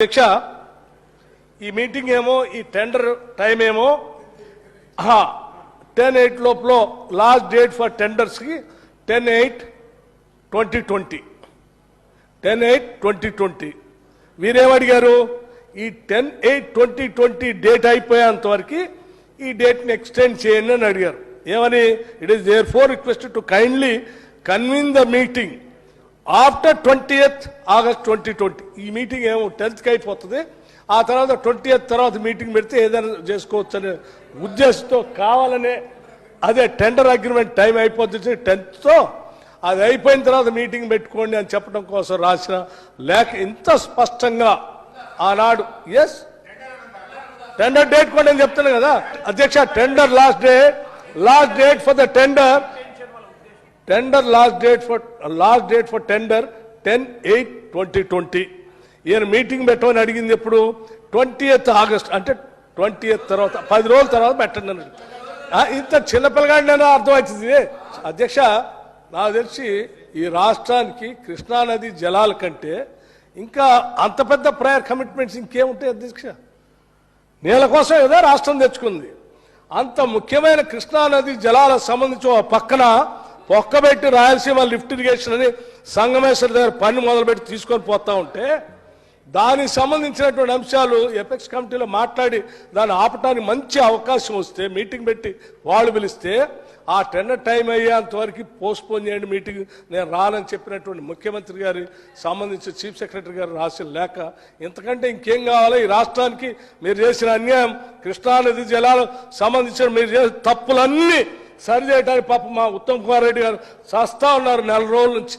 అధ్యక్ష ఈ మీటింగ్ ఏమో ఈ టెండర్ టైం ఏమో టెన్ ఎయిట్ లోపల last date for టెండర్స్కి ten eight twenty twenty. Ten eight twenty twenty. వీరేమడిగారు ఈ ten eight twenty twenty date అయిపోయేంతవరకు ఈ డేట్ని ఎక్స్టెండ్ చేయండి అని అడిగారు. ఏమని? It is there for request to kindly convene the meeting after twenty eighth August twenty twenty ఈ meeting ఏమో టెన్త్కి అయిపోతుంది. ఆ తర్వాత ట్వంటీ ఎయిత్ తర్వాత మీటింగ్ పెడితే ఏదైనా చేసుకోవచ్చు అనే ఉద్దేశంతో కావాలనే అదే టెండర్ అగ్రిమెంట్ టైం అయిపోతుంది టెన్త్తో అది అయిపోయిన తర్వాత మీటింగ్ పెట్టుకోండి అని చెప్పడం కోసం రాసిన లేక ఇంత స్పష్టంగా ఆనాడు ఎస్ టెండర్ డేట్ కూడా నేను చెప్తున్నాను కదా. అధ్యక్ష tender last day last date for the tender tender last date for last date for tender ten eight twenty twenty ఈయన మీటింగ్ పెట్టమని అడిగింది ఎప్పుడు? ట్వంటీ ఎయిత్ ఆగస్ట్ అంటే ట్వంటీ ఎయిత్ తర్వాత పది రోజుల తర్వాత పెట్టండి అన్నాడు. ఆ, ఇంత చిన్నపిల్లగాడినైనా అర్థమవుతుంది. అధ్యక్ష నాకు తెలిసి ఈ రాష్ట్రానికి కృష్ణానది జలాల కంటే ఇంకా అంత పెద్ద ప్రయర్ కమిట్మెంట్స్ ఇంకేముంటాయి అధ్యక్ష? నీళ్ళ కోసం ఏదో రాష్ట్రం తెచ్చుకుంది. అంత ముఖ్యమైన కృష్ణానది జలాలకు సంబంధించి పక్కన పొక్కబెట్టి రాయలసీమ లిఫ్ట్ ఇరిగేషన్ అని సంగమేశ్వర దగ్గర పని మొదలుపెట్టి తీసుకొని పోతా ఉంటే దానికి సంబంధించినటువంటి అంశాలు ఎపెక్స్ కమిటీలో మాట్లాడి దాన్ని ఆపటానికి మంచి అవకాశం వస్తే మీటింగ్ పెట్టి వాళ్ళు పిలిస్తే ఆ టెండర్ టైం అయ్యేంత వరకు చేయండి మీటింగ్ నేను రానని చెప్పినటువంటి ముఖ్యమంత్రి గారి సంబంధించి చీఫ్ సెక్రటరీ గారు రాసిన లేఖ. ఇంతకంటే ఇంకేం కావాలో? ఈ రాష్ట్రానికి మీరు చేసిన అన్యాయం కృష్ణానది జలాలు సంబంధించిన మీరు చేసిన తప్పులన్నీ సరి చేయడానికి పాప మా ఉత్తమ్ కుమార్ రెడ్డి గారు చేస్తా ఉన్నారు నెల రోజుల నుంచి.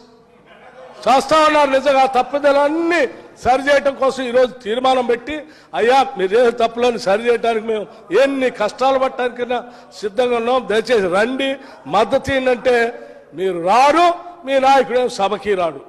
చేస్తా ఉన్నారు నిజంగా ఆ తప్పుదలన్నీ సరి చేయటం కోసం ఈరోజు తీర్మానం పెట్టి అయ్యా మీరు చేసే తప్పులను సరి చేయడానికి మేము ఎన్ని కష్టాలు పట్టడానికైనా సిద్ధంగా ఉన్నాం. దయచేసి రండి మద్దతు ఏంటంటే మీరు రారు మీ నాయకుడు సభకి రాడు.